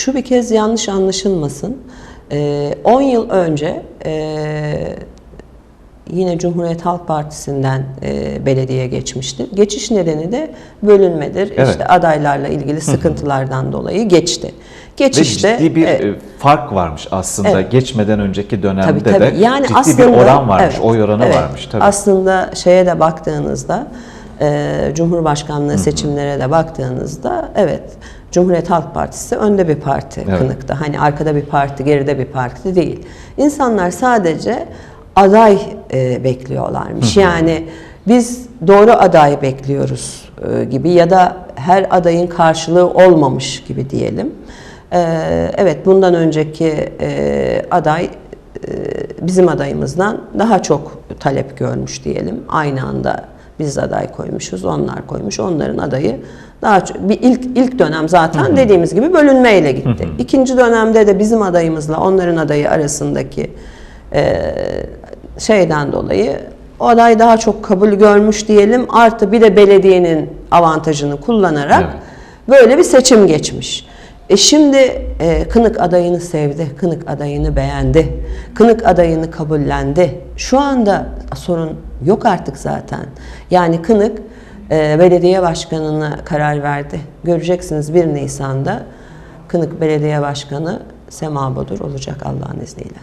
şu bir kez yanlış anlaşılmasın. Ee, 10 yıl önce e, yine Cumhuriyet Halk Partisi'nden e, belediye geçmiştir. Geçiş nedeni de bölünmedir. Evet. İşte adaylarla ilgili sıkıntılardan dolayı geçti. Ve Geçişte ciddi bir e, e, fark varmış aslında. Evet. Geçmeden önceki dönemde Tabii tabii. de Yani ciddi aslında bir oran varmış, evet, oy oranı evet. varmış tabii. Aslında şeye de baktığınızda e, Cumhurbaşkanlığı seçimlere de baktığınızda evet Cumhuriyet Halk Partisi önde bir parti Evet. Kınık'ta. Hani arkada bir parti, geride bir parti değil. İnsanlar sadece aday e, bekliyorlarmış. Yani biz doğru aday bekliyoruz e, gibi ya da her adayın karşılığı olmamış gibi diyelim. E, evet bundan önceki e, aday e, bizim adayımızdan daha çok talep görmüş diyelim. Aynı anda biz aday koymuşuz, onlar koymuş. Onların adayı daha çok, bir ilk ilk dönem zaten dediğimiz gibi bölünmeyle gitti. İkinci dönemde de bizim adayımızla onların adayı arasındaki e, şeyden dolayı o aday daha çok kabul görmüş diyelim. Artı bir de belediyenin avantajını kullanarak Evet. böyle bir seçim geçmiş. E şimdi e, Kınık adayını sevdi, Kınık adayını beğendi, Kınık adayını kabullendi. Şu anda sorun yok artık zaten. Yani Kınık e, belediye başkanına karar verdi. Göreceksiniz 1 Nisan'da Kınık Belediye Başkanı Sema Bodur olacak Allah'ın izniyle.